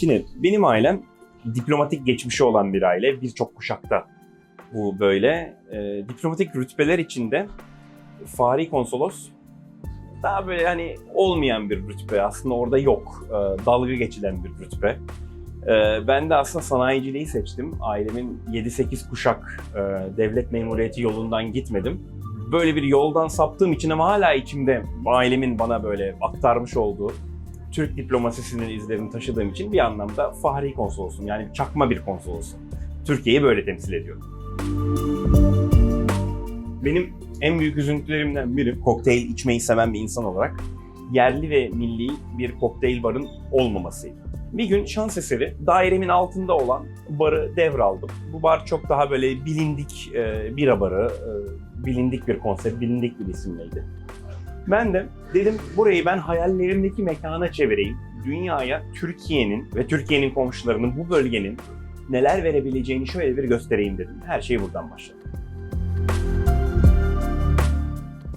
Şimdi benim ailem diplomatik geçmişi olan bir aile. Birçok kuşakta bu böyle. Ee, diplomatik rütbeler içinde Fahri Konsolos daha böyle hani olmayan bir rütbe. Aslında orada yok. Ee, dalga geçilen bir rütbe. Ee, ben de aslında sanayiciliği seçtim. Ailemin 7-8 kuşak e, devlet memuriyeti yolundan gitmedim. Böyle bir yoldan saptığım için ama hala içimde ailemin bana böyle aktarmış olduğu Türk diplomasisinin izlerini taşıdığım için bir anlamda fahri konsolosum. Yani çakma bir konsolosum. Türkiye'yi böyle temsil ediyorum. Benim en büyük üzüntülerimden biri kokteyl içmeyi seven bir insan olarak yerli ve milli bir kokteyl barın olmamasıydı. Bir gün şans eseri dairemin altında olan barı devraldım. Bu bar çok daha böyle bilindik e, bira barı, e, bilindik bir konsept, bilindik bir isimleydi. Ben de dedim burayı ben hayallerimdeki mekana çevireyim. Dünyaya Türkiye'nin ve Türkiye'nin komşularının bu bölgenin neler verebileceğini şöyle bir göstereyim dedim. Her şey buradan başladı.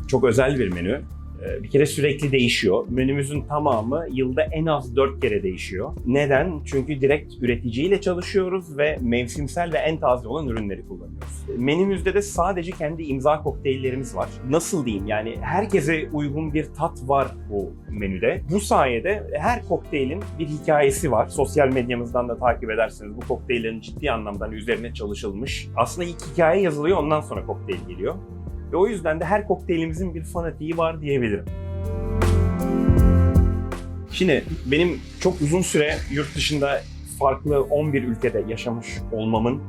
Çok özel bir menü. Ee, Bir kere sürekli değişiyor. Menümüzün tamamı yılda en az 4 kere değişiyor. Neden? Çünkü direkt üreticiyle çalışıyoruz ve mevsimsel ve en taze olan ürünleri kullanıyoruz. Menümüzde de sadece kendi imza kokteyllerimiz var. Nasıl diyeyim yani herkese uygun bir tat var bu menüde. Bu sayede her kokteylin bir hikayesi var. Sosyal medyamızdan da takip ederseniz bu kokteyllerin ciddi anlamda hani üzerine çalışılmış. Aslında ilk hikaye yazılıyor ondan sonra kokteyl geliyor. Ve o yüzden de her kokteylimizin bir fanatiği var diyebilirim. Şimdi benim çok uzun süre yurt dışında farklı 11 ülkede yaşamış olmamın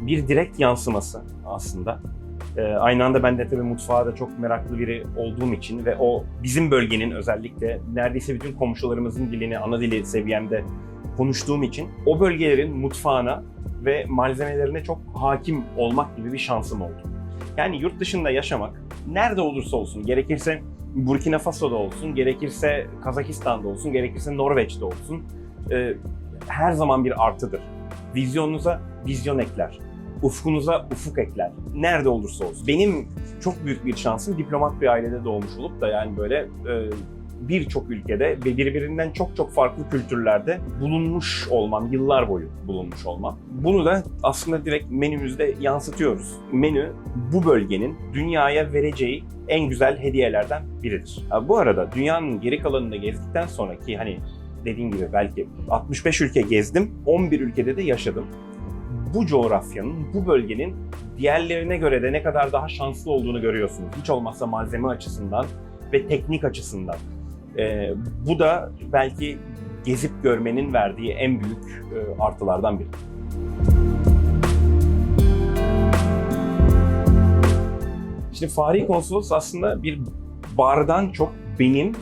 bir direkt yansıması aslında. Ee, aynı anda ben de tabii mutfağa da çok meraklı biri olduğum için ve o bizim bölgenin özellikle neredeyse bütün komşularımızın dilini ana dili seviyemde konuştuğum için o bölgelerin mutfağına ve malzemelerine çok hakim olmak gibi bir şansım oldu. Yani yurt dışında yaşamak nerede olursa olsun, gerekirse Burkina Faso'da olsun, gerekirse Kazakistan'da olsun, gerekirse Norveç'te olsun e, her zaman bir artıdır. Vizyonunuza vizyon ekler. Ufkunuza ufuk ekler. Nerede olursa olsun. Benim çok büyük bir şansım diplomat bir ailede doğmuş olup da yani böyle e, birçok ülkede ve birbirinden çok çok farklı kültürlerde bulunmuş olmam, yıllar boyu bulunmuş olmam. Bunu da aslında direkt menümüzde yansıtıyoruz. Menü bu bölgenin dünyaya vereceği en güzel hediyelerden biridir. Bu arada dünyanın geri kalanını gezdikten sonraki hani dediğim gibi belki 65 ülke gezdim, 11 ülkede de yaşadım. Bu coğrafyanın, bu bölgenin diğerlerine göre de ne kadar daha şanslı olduğunu görüyorsunuz. Hiç olmazsa malzeme açısından ve teknik açısından. Ee, bu da belki gezip görmenin verdiği en büyük e, artılardan biri. Şimdi Fahri Konsolos aslında bir bardan çok benim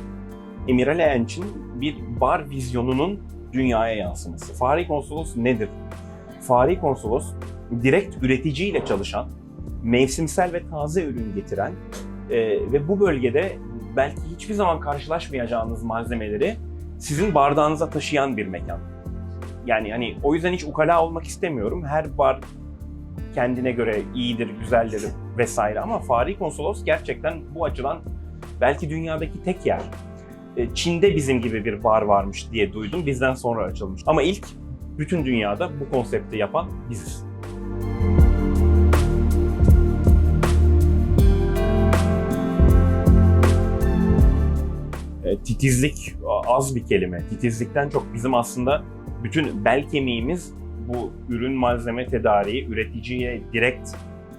Emir Ali Enç'in bir bar vizyonunun dünyaya yansıması. Fahri Konsolos nedir? Fahri Konsolos direkt üreticiyle çalışan, mevsimsel ve taze ürün getiren e, ve bu bölgede belki hiçbir zaman karşılaşmayacağınız malzemeleri sizin bardağınıza taşıyan bir mekan. Yani hani o yüzden hiç ukala olmak istemiyorum. Her bar kendine göre iyidir, güzeldir vesaire ama Fahri Konsolos gerçekten bu açıdan belki dünyadaki tek yer. E, Çin'de bizim gibi bir bar varmış diye duydum. Bizden sonra açılmış. Ama ilk bütün dünyada bu konsepti yapan biziz. Titizlik az bir kelime. Titizlikten çok bizim aslında bütün bel kemiğimiz bu ürün malzeme tedariği, üreticiye direkt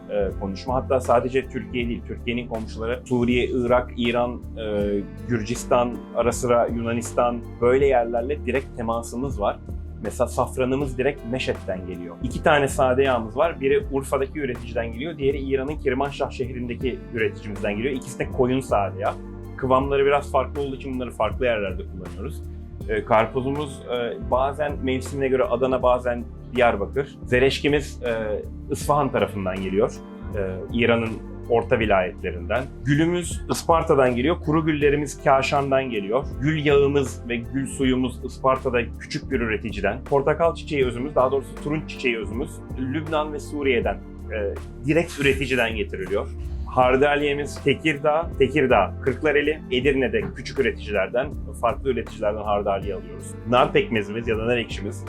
e, konuşma. Hatta sadece Türkiye değil, Türkiye'nin komşuları Suriye, Irak, İran, e, Gürcistan, ara sıra Yunanistan böyle yerlerle direkt temasımız var. Mesela safranımız direkt Meşet'ten geliyor. İki tane sade yağımız var. Biri Urfa'daki üreticiden geliyor. Diğeri İran'ın Kirmanşah şehrindeki üreticimizden geliyor. İkisi de koyun sade yağ. Kıvamları biraz farklı olduğu için bunları farklı yerlerde kullanıyoruz. E, karpuzumuz e, bazen mevsimine göre Adana bazen Diyarbakır. Zereşkimiz e, İsfahan tarafından geliyor. E, İran'ın orta vilayetlerinden. Gülümüz Isparta'dan geliyor. Kuru güllerimiz Kaşan'dan geliyor. Gül yağımız ve gül suyumuz Isparta'da küçük bir üreticiden. Portakal çiçeği özümüz, daha doğrusu turunç çiçeği özümüz Lübnan ve Suriye'den e, direkt üreticiden getiriliyor. Hardaliyemiz Tekirdağ, Tekirdağ, Kırklareli, Edirne'de küçük üreticilerden, farklı üreticilerden hardaliye alıyoruz. Nar pekmezimiz ya da nar ekşimiz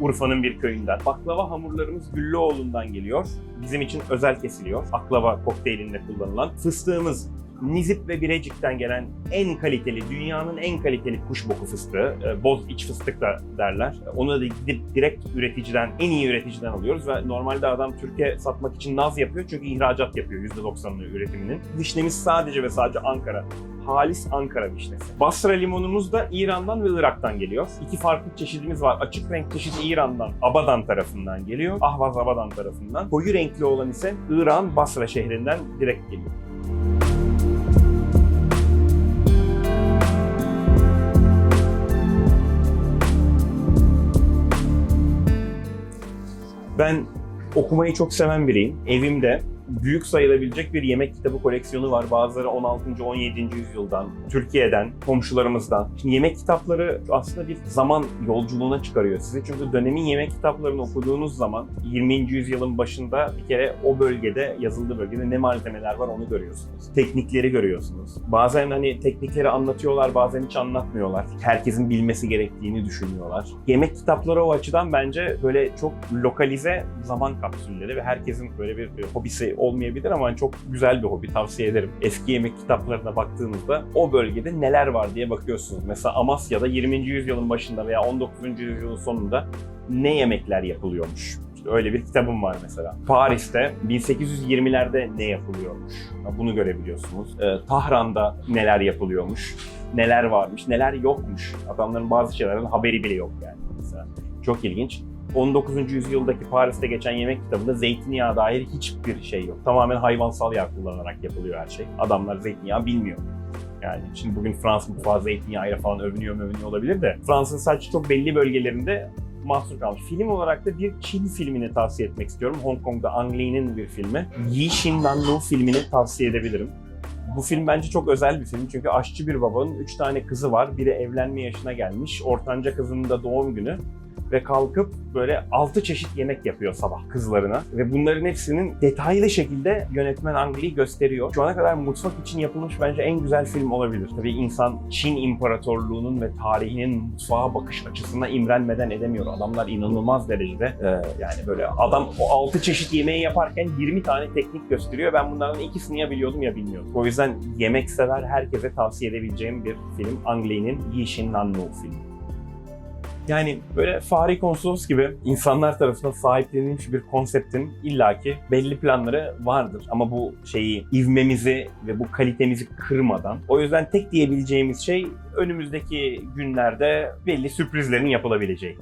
Urfa'nın bir köyünden. Baklava hamurlarımız Güllüoğlu'ndan geliyor. Bizim için özel kesiliyor. Baklava kokteylinde kullanılan. Fıstığımız Nizip ve Birecik'ten gelen en kaliteli, dünyanın en kaliteli kuşboku fıstığı. e, Boz iç fıstık da derler. Onu da gidip direkt üreticiden, en iyi üreticiden alıyoruz ve normalde adam Türkiye satmak için naz yapıyor çünkü ihracat yapıyor %90'ını üretiminin. Vişnemiz sadece ve sadece Ankara. Halis Ankara vişnesi. Basra limonumuz da İran'dan ve Irak'tan geliyor. İki farklı çeşidimiz var. Açık renk çeşidi İran'dan, Abadan tarafından geliyor. Ahvaz Abadan tarafından. Koyu renkli olan ise İran Basra şehrinden direkt geliyor. Ben okumayı çok seven biriyim. Evimde büyük sayılabilecek bir yemek kitabı koleksiyonu var. Bazıları 16. 17. yüzyıldan, Türkiye'den, komşularımızdan. Şimdi yemek kitapları aslında bir zaman yolculuğuna çıkarıyor sizi. Çünkü dönemin yemek kitaplarını okuduğunuz zaman 20. yüzyılın başında bir kere o bölgede, yazıldığı bölgede ne malzemeler var onu görüyorsunuz. Teknikleri görüyorsunuz. Bazen hani teknikleri anlatıyorlar, bazen hiç anlatmıyorlar. Herkesin bilmesi gerektiğini düşünüyorlar. Yemek kitapları o açıdan bence böyle çok lokalize zaman kapsülleri ve herkesin böyle bir hobisi olmayabilir ama hani çok güzel bir hobi tavsiye ederim. Eski yemek kitaplarına baktığınızda o bölgede neler var diye bakıyorsunuz. Mesela Amasya'da 20. yüzyılın başında veya 19. yüzyılın sonunda ne yemekler yapılıyormuş. Öyle bir kitabım var mesela. Paris'te 1820'lerde ne yapılıyormuş. Bunu görebiliyorsunuz. Ee, Tahran'da neler yapılıyormuş. Neler varmış, neler yokmuş. Adamların bazı şeylerin haberi bile yok yani mesela. Çok ilginç. 19. yüzyıldaki Paris'te geçen yemek kitabında zeytinyağı dair hiçbir şey yok. Tamamen hayvansal yağ kullanarak yapılıyor her şey. Adamlar zeytinyağı bilmiyor. Yani şimdi bugün Fransız mutfağı zeytinyağıyla falan övünüyor övünüyor olabilir de Fransa'nın sadece çok belli bölgelerinde mahsur kalmış. Film olarak da bir Çin filmini tavsiye etmek istiyorum. Hong Kong'da Ang Lee'nin bir filmi. Yi Shin Nan Lu filmini tavsiye edebilirim. Bu film bence çok özel bir film çünkü aşçı bir babanın 3 tane kızı var. Biri evlenme yaşına gelmiş. Ortanca kızının da doğum günü ve kalkıp böyle 6 çeşit yemek yapıyor sabah kızlarına. Ve bunların hepsinin detaylı şekilde yönetmen Ang gösteriyor. Şu ana kadar mutfak için yapılmış bence en güzel film olabilir. Tabii insan Çin İmparatorluğu'nun ve tarihinin mutfağa bakış açısına imrenmeden edemiyor. Adamlar inanılmaz derecede e, yani böyle adam o 6 çeşit yemeği yaparken 20 tane teknik gösteriyor. Ben bunlardan ikisini ya biliyordum ya bilmiyordum. O yüzden yemek sever herkese tavsiye edebileceğim bir film Ang Lee'nin Yishin Nanlu filmi. Yani böyle Fahri Konsolos gibi insanlar tarafından sahiplenilmiş bir konseptin illaki belli planları vardır. Ama bu şeyi, ivmemizi ve bu kalitemizi kırmadan. O yüzden tek diyebileceğimiz şey önümüzdeki günlerde belli sürprizlerin yapılabileceği.